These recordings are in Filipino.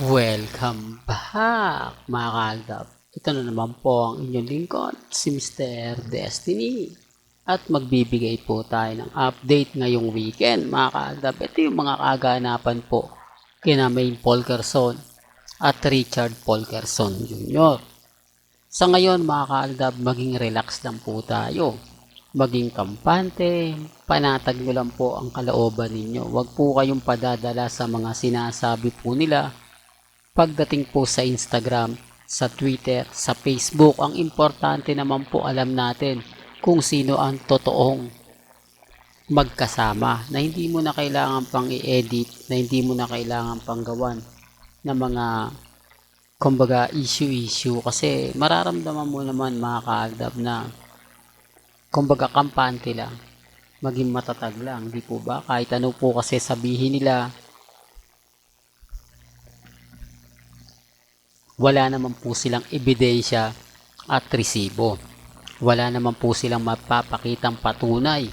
Welcome back mga kaaldab. Ito na naman po ang inyong lingkod, si Mr. Destiny. At magbibigay po tayo ng update ngayong weekend mga kaaldab. Ito yung mga kaganapan po kina Maine Polkerson at Richard Polkerson Jr. Sa ngayon mga kaaldab, maging relax lang po tayo. Maging kampante, panatag nyo lang po ang kalooban ninyo. Huwag po kayong padadala sa mga sinasabi po nila pagdating po sa Instagram, sa Twitter, sa Facebook, ang importante naman po alam natin kung sino ang totoong magkasama na hindi mo na kailangan pang i-edit, na hindi mo na kailangan pang gawan ng mga kumbaga issue-issue kasi mararamdaman mo naman mga kaaldab na kumbaga kampante lang maging matatag lang, di po ba? Kahit ano po kasi sabihin nila, wala naman po silang ebidensya at resibo. Wala naman po silang mapapakitang patunay.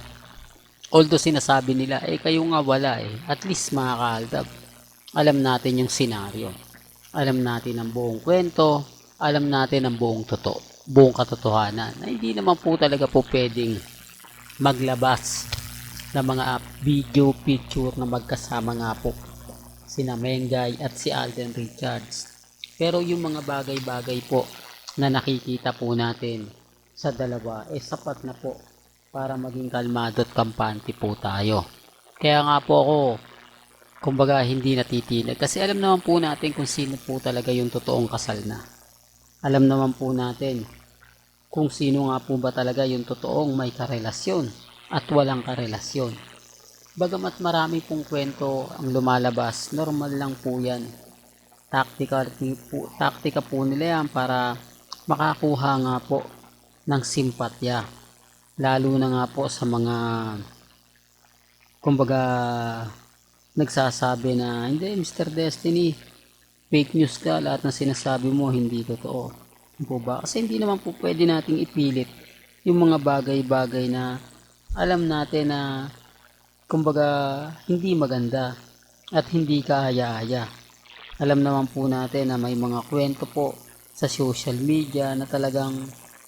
Although sinasabi nila, eh kayo nga wala eh. At least mga kaaldab, alam natin yung senaryo. Alam natin ang buong kwento, alam natin ang buong totoo, buong katotohanan. Na hindi naman po talaga po pwedeng maglabas ng mga video picture na magkasama nga po sina Mengay at si Alden Richards. Pero yung mga bagay-bagay po na nakikita po natin sa dalawa, eh sapat na po para maging kalmado at kampante po tayo. Kaya nga po ako, kumbaga hindi natitinag. Kasi alam naman po natin kung sino po talaga yung totoong kasal na. Alam naman po natin kung sino nga po ba talaga yung totoong may karelasyon at walang karelasyon. Bagamat marami pong kwento ang lumalabas, normal lang po yan tactical po, taktika po nila yan para makakuha nga po ng simpatya. Lalo na nga po sa mga kumbaga nagsasabi na hindi Mr. Destiny fake news ka lahat ng sinasabi mo hindi totoo. Po ba? Kasi hindi naman po pwede nating ipilit yung mga bagay-bagay na alam natin na kumbaga hindi maganda at hindi kahaya-haya alam naman po natin na may mga kwento po sa social media na talagang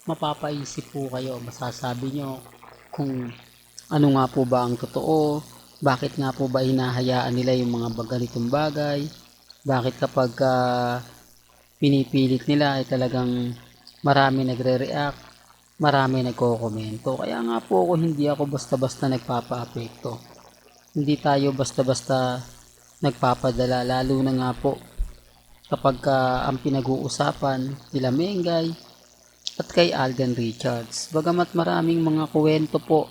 mapapaisip po kayo. Masasabi nyo kung ano nga po ba ang totoo, bakit nga po ba hinahayaan nila yung mga ganitong bagay, bakit kapag uh, pinipilit nila ay talagang marami nagre-react, marami nagko-komento. Kaya nga po ako hindi ako basta-basta nagpapa-apekto. Hindi tayo basta-basta nagpapadala lalo na nga po kapag ka ang pinag-uusapan nila Mengay at kay Alden Richards. Bagamat maraming mga kuwento po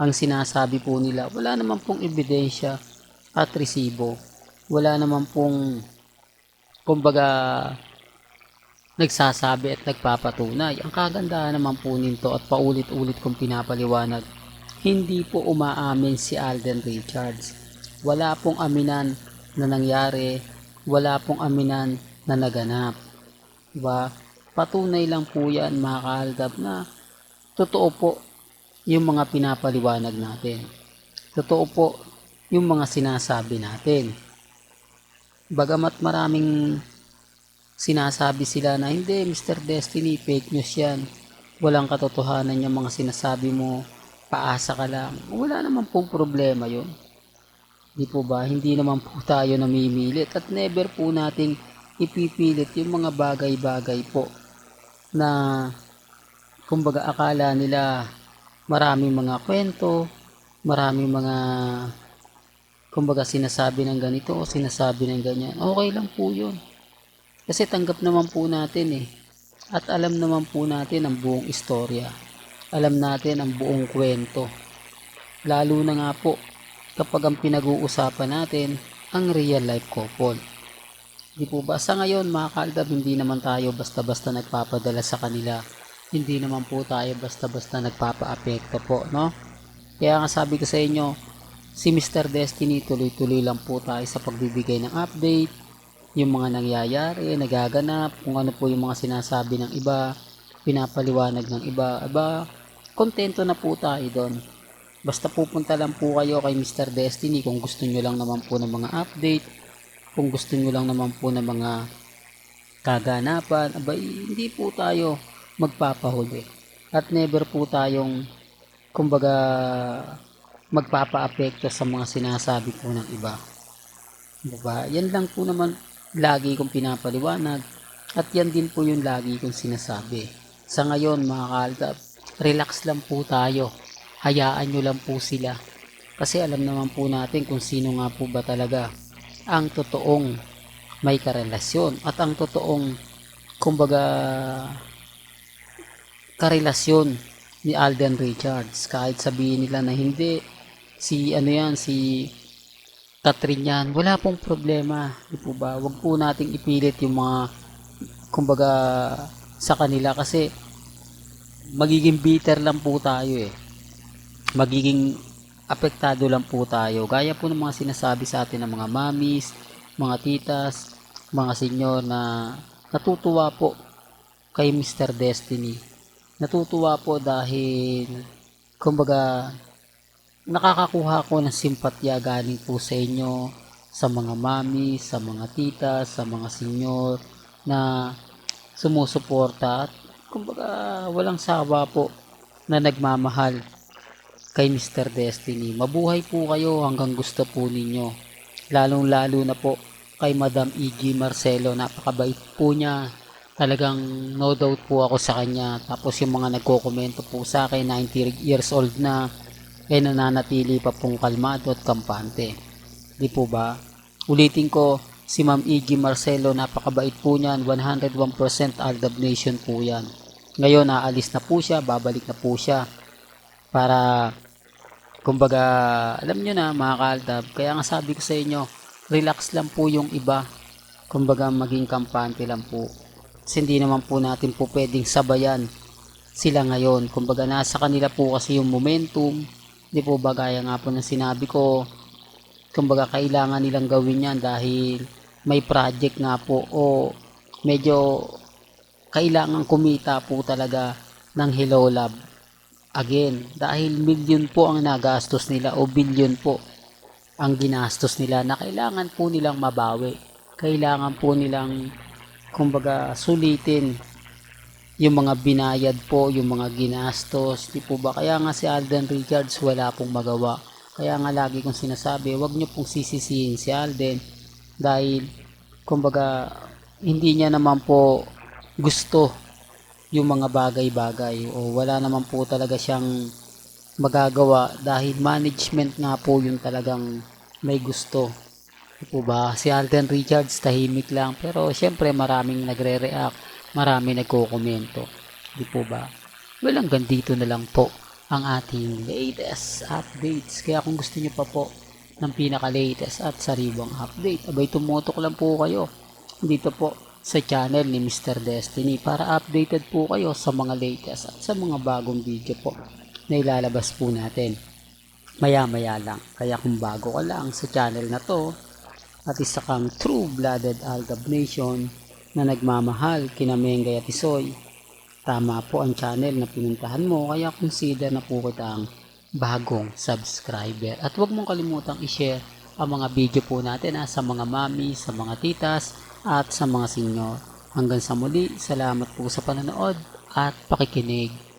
ang sinasabi po nila, wala naman pong ebidensya at resibo. Wala naman pong kumbaga nagsasabi at nagpapatunay. Ang kagandahan naman po nito at paulit-ulit kong pinapaliwanag, hindi po umaamin si Alden Richards wala pong aminan na nangyari, wala pong aminan na naganap. Diba? Patunay lang po yan mga kahaldab na totoo po yung mga pinapaliwanag natin. Totoo po yung mga sinasabi natin. Bagamat maraming sinasabi sila na hindi Mr. Destiny, fake news yan. Walang katotohanan yung mga sinasabi mo, paasa ka lang. Wala naman pong problema yun Di po ba? Hindi naman po tayo namimilit at never po nating ipipilit yung mga bagay-bagay po na kumbaga akala nila maraming mga kwento, maraming mga kumbaga sinasabi ng ganito o sinasabi ng ganyan. Okay lang po yun. Kasi tanggap naman po natin eh. At alam naman po natin ang buong istorya. Alam natin ang buong kwento. Lalo na nga po kapag ang pinag-uusapan natin ang real life couple. Di po ba? Sa ngayon mga kaaldab, hindi naman tayo basta-basta nagpapadala sa kanila. Hindi naman po tayo basta-basta nagpapa-apekto po, no? Kaya nga sabi ko sa inyo, si Mr. Destiny tuloy-tuloy lang po tayo sa pagbibigay ng update, yung mga nangyayari, nagaganap, kung ano po yung mga sinasabi ng iba, pinapaliwanag ng iba, aba, kontento na po tayo doon Basta pupunta lang po kayo kay Mr. Destiny kung gusto nyo lang naman po ng mga update, kung gusto nyo lang naman po ng mga kaganapan, abay, hindi po tayo magpapahuli. At never po tayong, kumbaga, magpapa-apekto sa mga sinasabi po ng iba. Diba? Yan lang po naman lagi kong pinapaliwanag at yan din po yung lagi kong sinasabi. Sa ngayon mga kaaltap, relax lang po tayo. Hayaan nyo lang po sila. Kasi alam naman po natin kung sino nga po ba talaga ang totoong may karelasyon. At ang totoong kumbaga karelasyon ni Alden Richards. Kahit sabihin nila na hindi si ano yan si Catherine yan wala pong problema. Di po ba? Wag po nating ipilit yung mga kumbaga sa kanila. Kasi magiging bitter lang po tayo eh magiging apektado lang po tayo gaya po ng mga sinasabi sa atin ng mga mamis mga titas mga senyor na natutuwa po kay Mr. Destiny natutuwa po dahil kumbaga nakakakuha ko ng simpatya galing po sa inyo sa mga mami, sa mga tita, sa mga senyor na sumusuporta at kumbaga walang sawa po na nagmamahal kay Mr. Destiny. Mabuhay po kayo hanggang gusto po ninyo. Lalong lalo na po kay Madam E.G. Marcelo. Napakabait po niya talagang no doubt po ako sa kanya. Tapos yung mga nagko-komento po sa akin, 90 years old na, eh nananatili pa pong kalmado at kampante. Di po ba? Ulitin ko, si Ma'am Iggy Marcelo, napakabait po niyan, 101% Aldab Nation po yan. Ngayon, aalis na po siya, babalik na po siya para kumbaga alam nyo na mga kaaldab kaya nga sabi ko sa inyo relax lang po yung iba kumbaga maging kampante lang po kasi hindi naman po natin po pwedeng sabayan sila ngayon. Kumbaga nasa kanila po kasi yung momentum. Di po ba gaya nga po ng sinabi ko, kumbaga kailangan nilang gawin yan dahil may project nga po o medyo kailangan kumita po talaga ng Hello Lab. Again, dahil million po ang nagastos nila o billion po ang ginastos nila na kailangan po nilang mabawi. Kailangan po nilang kumbaga sulitin yung mga binayad po, yung mga ginastos, di po ba? Kaya nga si Alden Richards wala pong magawa. Kaya nga lagi kong sinasabi, wag niyo pong sisisihin si Alden dahil kumbaga hindi niya naman po gusto yung mga bagay-bagay o wala naman po talaga siyang magagawa dahil management nga po yung talagang may gusto po ba? Si Alden Richards tahimik lang pero syempre maraming nagre-react, maraming nagko-komento. Di po ba? Well, hanggang dito na lang po ang ating latest updates. Kaya kung gusto niyo pa po ng pinaka-latest at sariwang update, abay tumutok lang po kayo dito po sa channel ni Mr. Destiny para updated po kayo sa mga latest at sa mga bagong video po na ilalabas po natin maya maya lang. Kaya kung bago ka lang sa channel na to, at isa kang true-blooded Aldab Nation na nagmamahal kina Mengay at Isoy. Tama po ang channel na pinuntahan mo kaya consider na po kitang bagong subscriber. At huwag mong kalimutang i-share ang mga video po natin ha, sa mga mami, sa mga titas at sa mga senyor. Hanggang sa muli, salamat po sa panonood at pakikinig.